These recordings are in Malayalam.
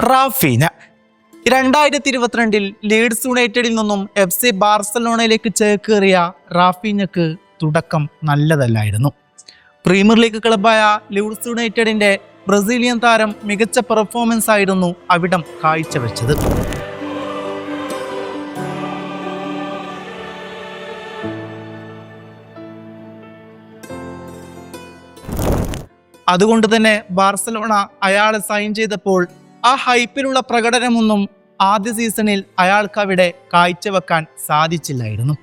റാഫീന. രണ്ടായിരത്തി ഇരുപത്തിരണ്ടിൽ ലീഡ്സ് യുണൈറ്റഡിൽ നിന്നും എഫ് സി ബാർസലോണയിലേക്ക് ചേക്കേറിയ റാഫീനക്ക് തുടക്കം നല്ലതല്ലായിരുന്നു. പ്രീമിയർ ലീഗ് ക്ലബായ ലീഡ്സ് യുണൈറ്റഡിന്റെ ബ്രസീലിയൻ താരം മികച്ച പെർഫോമൻസ് ആയിരുന്നു അവിടം കാഴ്ചവെച്ചത്. അതുകൊണ്ട് തന്നെ ബാർസലോണ അയാളെ സൈൻ ചെയ്തപ്പോൾ ആ ഹൈപ്പിലുള്ള പ്രകടനമൊന്നും ആദ്യ സീസണിൽ അയാൾക്ക് അവിടെ കാഴ്ചവെക്കാൻ സാധിച്ചില്ലായിരുന്നു.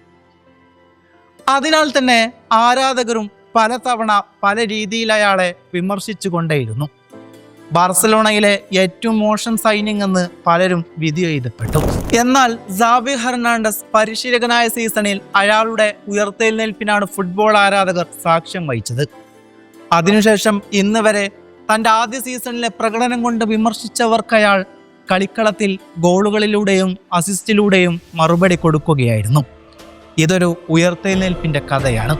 അതിനാൽ തന്നെ ആരാധകരും പലതവണ പല രീതിയിൽ അയാളെ വിമർശിച്ചുകൊണ്ടേയിരുന്നു. ബാർസലോണയിലെ ഏറ്റവും മോശം സൈനിങ് എന്ന് പലരും വിധി എഴുതപ്പെട്ടു. എന്നാൽ സാബി ഹെർണാണ്ടസ് പരിശീലകനായ സീസണിൽ അയാളുടെ ഉയർത്തെഴുന്നേൽപ്പിനാണ് ഫുട്ബോൾ ആരാധകർ സാക്ഷ്യം വഹിച്ചത്. അതിനുശേഷം ഇന്ന് വരെ തന്റെ ആദ്യ സീസണിലെ പ്രകടനം കൊണ്ട് വിമർശിച്ചവർക്ക് അയാൾ കളിക്കളത്തിൽ ഗോളുകളിലൂടെയും അസിസ്റ്റിലൂടെയും മറുപടി കൊടുക്കുകയായിരുന്നു. ഇതൊരു ഉയർത്തെഴുന്നേൽപ്പിന്റെ കഥയാണ്.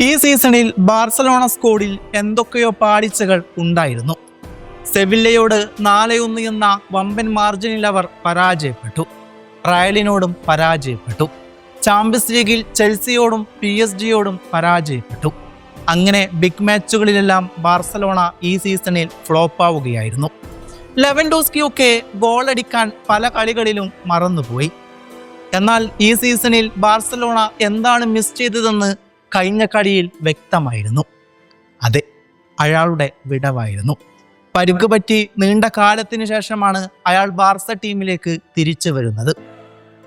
ഈ സീസണിൽ ബാർസലോണ സ്കോഡിൽ എന്തൊക്കെയോ പാളിച്ചകൾ ഉണ്ടായിരുന്നു. സെവില്ലയോട് നാല് ഒന്ന് എന്ന വമ്പൻ മാർജിനിൽ അവർ പരാജയപ്പെട്ടു. റയലിനോടും പരാജയപ്പെട്ടു. ചാമ്പ്യൻസ് ലീഗിൽ ചെൽസിയോടും പി എസ് ജിയോടും പരാജയപ്പെട്ടു. അങ്ങനെ ബിഗ് മാച്ചുകളിലെല്ലാം ബാർസലോണ ഈ സീസണിൽ ഫ്ലോപ്പ് ആവുകയായിരുന്നു ഫ്ലോപ്പാവുകയായിരുന്നു. ലെവൻഡോസ്കിയൊക്കെ ഗോളടിക്കാൻ പല കളികളിലും മറന്നുപോയി. എന്നാൽ ഈ സീസണിൽ ബാർസലോണ എന്താണ് മിസ് ചെയ്തതെന്ന് കഴിഞ്ഞ കളിയിൽ വ്യക്തമായിരുന്നു. അതെ അയാളുടെ വിടവായിരുന്നു. പരുക്ക് പറ്റി നീണ്ട കാലത്തിന് ശേഷമാണ് അയാൾ ബാർസ ടീമിലേക്ക് തിരിച്ചു വരുന്നത്.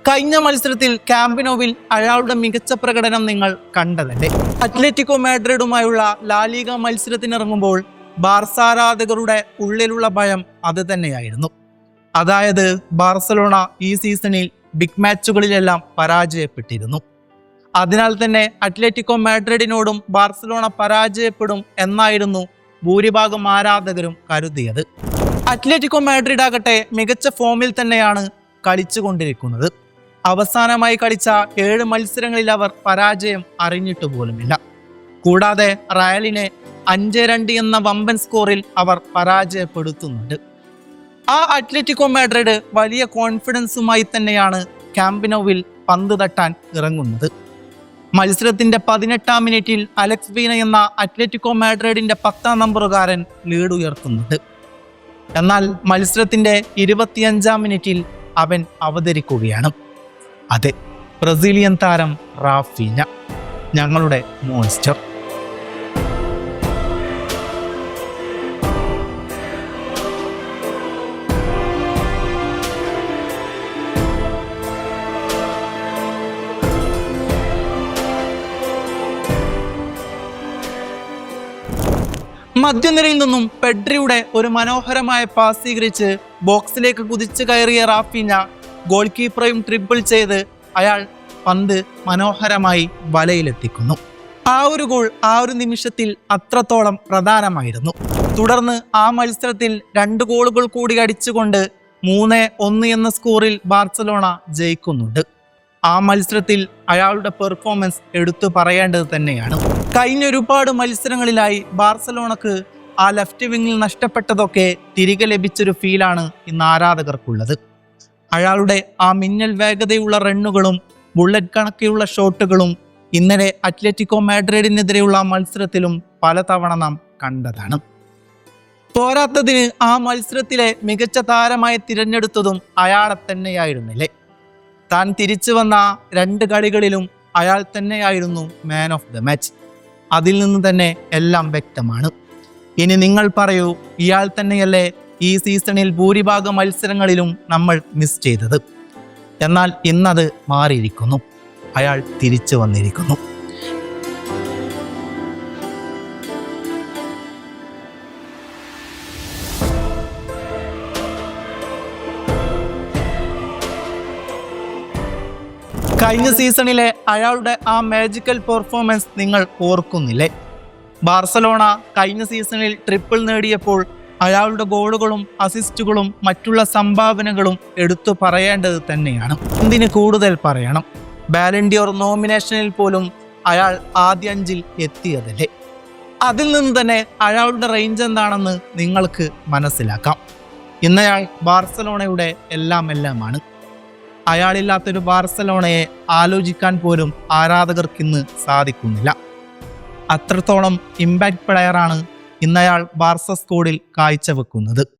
കഴിഞ്ഞ മത്സരത്തിൽ ക്യാമ്പിനോവിൽ അയാളുടെ മികച്ച പ്രകടനം നിങ്ങൾ കണ്ടതല്ലേ? അത്ലറ്റിക്കോ മാഡ്രിഡുമായുള്ള ലാലിക മത്സരത്തിനിറങ്ങുമ്പോൾ ബാർസാരാധകരുടെ ഉള്ളിലുള്ള ഭയം അത് തന്നെയായിരുന്നു. അതായത് ബാർസലോണ ഈ സീസണിൽ ബിഗ് മാച്ചുകളിലെല്ലാം പരാജയപ്പെട്ടിരുന്നു. അതിനാൽ തന്നെ അത്ലറ്റിക്കോ മാഡ്രിഡിനോടും ബാർസലോണ പരാജയപ്പെടും എന്നായിരുന്നു ഭൂരിഭാഗം ആരാധകരും കരുതിയത്. അത്ലറ്റിക്കോ മാഡ്രിഡ് ആകട്ടെ മികച്ച ഫോമിൽ തന്നെയാണ് കളിച്ചുകൊണ്ടിരിക്കുന്നത്. അവസാനമായി കളിച്ച ഏഴ് മത്സരങ്ങളിൽ അവർ പരാജയം അറിഞ്ഞിട്ടു പോലുമില്ല. കൂടാതെ റയലിനെ അഞ്ച് രണ്ട് എന്ന വമ്പൻ സ്കോറിൽ അവർ പരാജയപ്പെടുത്തുന്നുണ്ട്. ആ അത്ലറ്റിക്കോ മാഡ്രിഡ് വലിയ കോൺഫിഡൻസുമായി തന്നെയാണ് ക്യാമ്പിനോവിൽ പന്ത് തട്ടാൻ ഇറങ്ങുന്നത്. മത്സരത്തിന്റെ പതിനെട്ടാം മിനിറ്റിൽ അലക്സ് വീന എന്ന അത്ലറ്റിക്കോ മാഡ്രിഡിന്റെ പത്താം നമ്പറുകാരൻ ലീഡ് ഉയർത്തുന്നുണ്ട് എന്നാൽ മത്സരത്തിന്റെ ഇരുപത്തിയഞ്ചാം മിനിറ്റിൽ അവൻ അവതരിക്കുകയാണ്. അതെ ബ്രസീലിയൻ താരം റാഫീന ഞങ്ങളുടെ മോൺസ്റ്റർ മധ്യനിരയിൽ നിന്നും പെഡ്രിയുടെ ഒരു മനോഹരമായ പാസ് സ്വീകരിച്ച് ബോക്സിലേക്ക് കുതിച്ചു കയറിയ റാഫിന ഗോൾ കീപ്പറെയും ട്രിപ്പിൾ ചെയ്ത് അയാൾ പന്ത് മനോഹരമായി വലയിലെത്തിക്കുന്നു. ആ ഒരു ഗോൾ ആ ഒരു നിമിഷത്തിൽ അത്രത്തോളം പ്രധാനമായിരുന്നു. തുടർന്ന് ആ മത്സരത്തിൽ രണ്ട് ഗോളുകൾ കൂടി അടിച്ചുകൊണ്ട് മൂന്ന് ഒന്ന് എന്ന സ്കോറിൽ ബാർസലോണ ജയിക്കുന്നുണ്ട്. ആ മത്സരത്തിൽ അയാളുടെ പെർഫോമൻസ് എടുത്തു പറയേണ്ടത് തന്നെയാണ്. കഴിഞ്ഞ ഒരുപാട് മത്സരങ്ങളിലായി ബാർസലോണക്ക് ആ ലെഫ്റ്റ് വിങ്ങിൽ നഷ്ടപ്പെട്ടതൊക്കെ തിരികെ ലഭിച്ചൊരു ഫീലാണ് ഇന്ന് ആരാധകർക്കുള്ളത്. അയാളുടെ ആ മിന്നൽ വേഗതയുള്ള റണ്ണുകളും ബുള്ളറ്റ് കണക്കെയുള്ള ഷോട്ടുകളും ഇന്നലെ അത്ലറ്റിക്കോ മാഡ്രിഡിനെതിരെയുള്ള മത്സരത്തിലും പലതവണ നാം കണ്ടതാണ്. പോരാത്തതിന് ആ മത്സരത്തിലെ മികച്ച താരമായി തിരഞ്ഞെടുത്തതും അയാളെ തന്നെയായിരുന്നില്ലേ? താൻ തിരിച്ചു വന്ന രണ്ട് കളികളിലും അയാൾ തന്നെയായിരുന്നു മാൻ ഓഫ് ദ മാച്ച് അതിൽ നിന്ന് തന്നെ എല്ലാം വ്യക്തമാണ്. ഇനി നിങ്ങൾ പറയൂ ഇയാൾ തന്നെയല്ലേ ഈ സീസണിൽ ഭൂരിഭാഗം മത്സരങ്ങളിലും നമ്മൾ മിസ് ചെയ്തത്? എന്നാൽ ഇന്നത് മാറിയിരിക്കുന്നു. അയാൾ തിരിച്ചു വന്നിരിക്കുന്നു. കഴിഞ്ഞ സീസണിലെ അയാളുടെ ആ മാജിക്കൽ പെർഫോമൻസ് നിങ്ങൾ ഓർക്കുന്നില്ലേ? ബാർസലോണ കഴിഞ്ഞ സീസണിൽ ട്രിപ്പിൾ നേടിയപ്പോൾ അയാളുടെ ഗോളുകളും അസിസ്റ്റുകളും മറ്റുള്ള സംഭാവനകളും എടുത്തു പറയേണ്ടത് തന്നെയാണ്. എന്തിന് കൂടുതൽ പറയണം? ബാലൻഡിയോർ നോമിനേഷനിൽ പോലും അയാൾ ആദ്യ അഞ്ചിൽ എത്തിയതല്ലേ? അതിൽ നിന്ന് തന്നെ അയാളുടെ റേഞ്ച് എന്താണെന്ന് നിങ്ങൾക്ക് മനസ്സിലാക്കാം. ഇന്നയാൾ ബാർസലോണയുടെ എല്ലാം എല്ലാമാണ് അയാളില്ലാത്തൊരു ബാർസലോണയെ ആലോചിക്കാൻ പോലും ആരാധകർക്കിന്ന് സാധിക്കുന്നില്ല. അത്രത്തോളം ഇമ്പാക്ട് പ്ലെയറാണ് ഇന്നയാൾ ബാർസ സ്കോഡിൽ കാഴ്ചവെക്കുന്നത്.